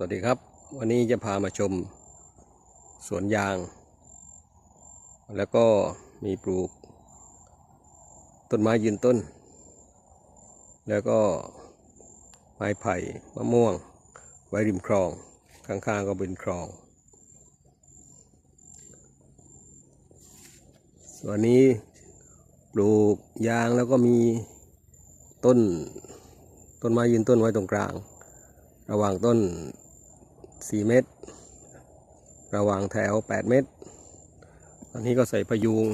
สวัสดีครับ วันนี้จะพามาชม สวนยาง แล้วก็มีปลูก ต้นไม้ยืนต้น แล้วก็ไม้ไผ่มะม่วง ไว้ริมคลอง ข้างๆก็เป็นคลอง ส่วนนี้ปลูกยางแล้วก็มีต้น ต้นไม้ยืนต้นไว้ตรงกลางระหว่างต้น 4 เมตร ระหว่างแถว 8 เมตร ตอนนี้ก็ใส่พยุง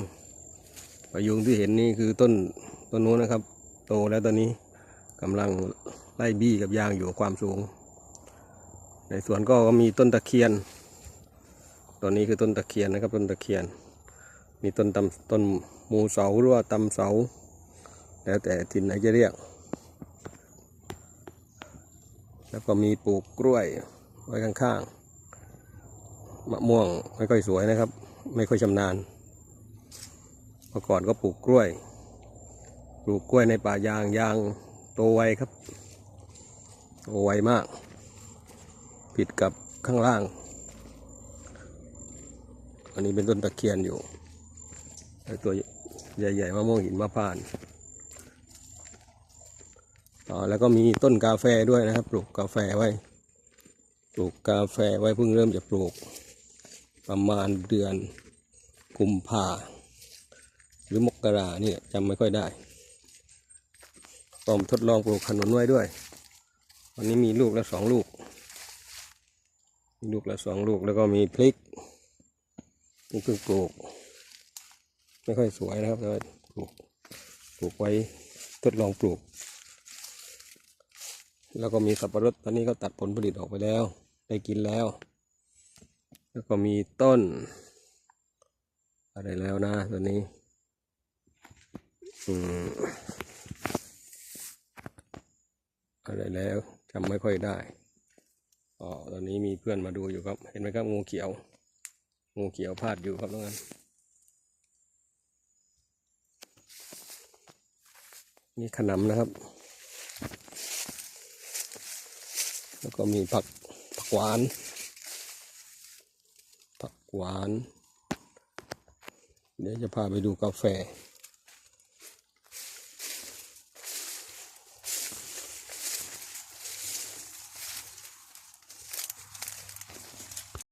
พยุงที่เห็นนี่คือต้นต้นนู้นนะครับ โตแล้วตอนนี้กำลังไล่บี้กับยางอยู่ความสูง ในสวนก็มีต้นตะเคียนตอนนี้คือต้นตะเคียนนะครับต้นตะเคียน มีต้นตำต้นมูเสาหรือว่าตำเสา แล้วแต่ทินไหนจะเรียก แล้วก็มีปลูกกล้วย ไว้ข้างๆ มะม่วงไม่ค่อยสวยนะครับ ไม่ค่อยชำนาญเมื่อก่อนก็ปลูกกล้วย ปลูกกล้วยในป่ายางยางโตไวครับ โตไวมาก ผิดกับข้างล่าง อันนี้เป็นต้นตะเคียนอยู่ตัวใหญ่ๆมะม่วงหินมะพร้านต์อ๋อแล้วก็มีต้นกาแฟด้วยนะครับ ปลูกกาแฟไว้ ปลูกกาแฟไว้เพิ่งเริ่มจะปลูก ประมาณเดือนกุมภาหรือมกราเนี่ยจำไม่ค่อยได้ก็ทดลองปลูกขนุนไว้ด้วย วันนี้มีลูกละสองลูก ลูกละสองลูกแล้วก็มีพริกนี่เพิ่งปลูก ไม่ค่อยสวยนะครับแต่ปลูกปลูกไว้ทดลองปลูก แล้วก็มีสับปะรดตอนนี้ก็ตัดผลผลิตออกไปแล้ว ได้กินแล้ว แล้วก็มีต้น อะไรแล้วนะตัวนี้อืมอะไรแล้วจำไม่ค่อยได้อ๋อตอนนี้มีเพื่อนมาดูอยู่ครับ เห็นไหมครับงูเขียว งูเขียวพาดอยู่ครับตรงนั้นนี่ขนำนะครับ แล้วก็มีผักผัก หวาน ผักหวาน เดี๋ยวจะพาไปดูกาแฟ